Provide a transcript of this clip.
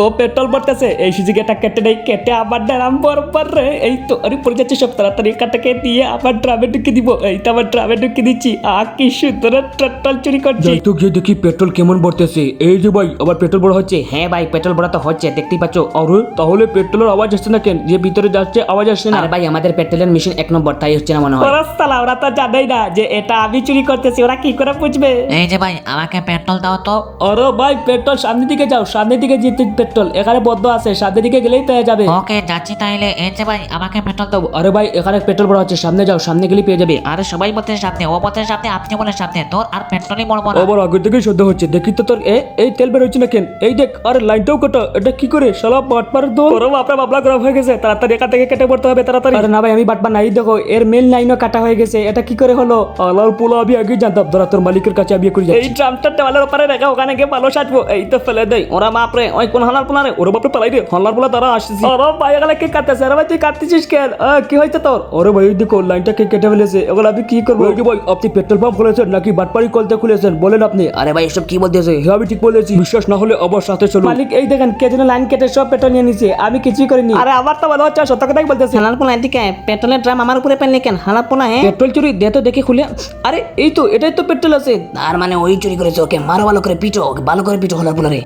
ও petrol ভরতেছে। এই সুযোগটা কেটে নেই কেটে আবার ড্রাম বরাবর রে। এই তো আরে পড়ে যাচ্ছে সব তাড়াতাড়ি কাটাকে দিয়ে আবার ড্রামে ঢুকে দিব। এই তো আবার ড্রামে ঢুকে দিচ্ছি। আ কি সুন্দর পেট্রোল চুরি করছি। যাই তো গিয়ে দেখি পেট্রোল কেমন ভরতেছে। এই যে ভাই আবার পেট্রোল ভরা হচ্ছে। হ্যাঁ ভাই পেট্রোল ভরা তো হচ্ছে দেখতেই পাচ্ছ। আরে তাহলে পেট্রোলের আওয়াজ আসছে না কেন? যে ভিতরে যাচ্ছে আওয়াজ আসছে না। আরে ভাই আমাদের পেট্রোলের মেশিন এক নম্বর তাই হচ্ছে না মনে হয়। ওরা সালা ওরা তো জানেই না যে এটা আমি চুরি করতেছি ওরা কি করে বুঝবে? এই যে ভাই আমাকে পেট্রোল দাও তো। আরে ভাই পেট্রোল সামনের দিকে যাও সামনের দিকে যেতে পেট্রোল। এখানে বদ্ধ আছে সামনের দিকে গেলেই পেয়ে যাবে। ওকে যাচ্ছি তাইলে। এই যে ভাই আমাকে পেট্রোল দাও আরে ভাই এখানে পেট্রোল ভরা হচ্ছে সামনে যাও সামনে গেলেই পেয়ে যাবে। আরে সবাই বলতে সামনে ও বলতে সামনে আপনি বলে সামনে তোর আর পেট্রোলই মরবো না। আবার আগে থেকেই সদ্য হচ্ছে দেখি তো তোর এই তেল বের হচ্ছে না কেন এই দেখ আরে লাইনটাও কাটা এটা কি করে? শালা বাট পার দো ওরা বাপরা বাবলা করা হয়ে গেছে তাড়াতাড়ি এখান থেকে কেটে পড়তে হবে তাড়াতাড়ি। আরে না ভাই আমি বাটবা নাই দেখো এর মেন লাইনও কাটা হয়ে গেছে এটা কি করে হলো? আলার পোলা আমি আগে জানতাম ধরা তোর মালিকের কাছে আমি করে এই যাচ্ছি ড্রামটা দেওয়ালের উপরে রেখে ওখানে গিয়ে ভালো সাজবো এই তো ফেলে দেয় ওরা বাপরে ওই কোন হালার পোলা রে ওরা বাপরে পালাই রে হালার পোলা তারা আসছে। ওরা ভাই এগুলা কি কাটতেছে আরে ভাই তুই কাটতেছিস কেন? কি হয়েছে তোর? আরে ভাই দেখো লাইনটা কে কেটে ফেলেছে। এগুলো আমি কি করব? ওই যে ভাই আপনি পেট্রোল পাম্প খুলেছেন নাকি বাটপাড়ি কলতে খুলেছেন? বলেন আপনি। আরে ভাই এসব কি বলতেছে? হ্যাঁ আমি ঠিক বলেছি। বিশ্বাস না হলে আবার সাথে চলুন। মালিক এই দেখেন কে যেন লাইন কেটে সব পেট্রোল নিয়ে নিছে। আমি কিছুই করিনি। আরে আমার তো ভালো হচ্ছে সত্য কথাই বলতেছি। হালাল পোলা এদিকে। পেট্রোলের ড্রাম আমার উপরে পেনলি কেন? হালাল পোলা হ্যাঁ? পেট্রোল চুরি দে তো দেখে খুলে। আরে এই তো এটাই তো পেট্রোল আছে। তার মানে ওই চুরি করেছে ওকে মারো ভালো করে পিটো ওকে ভালো করে পিটো হালাল পোলা রে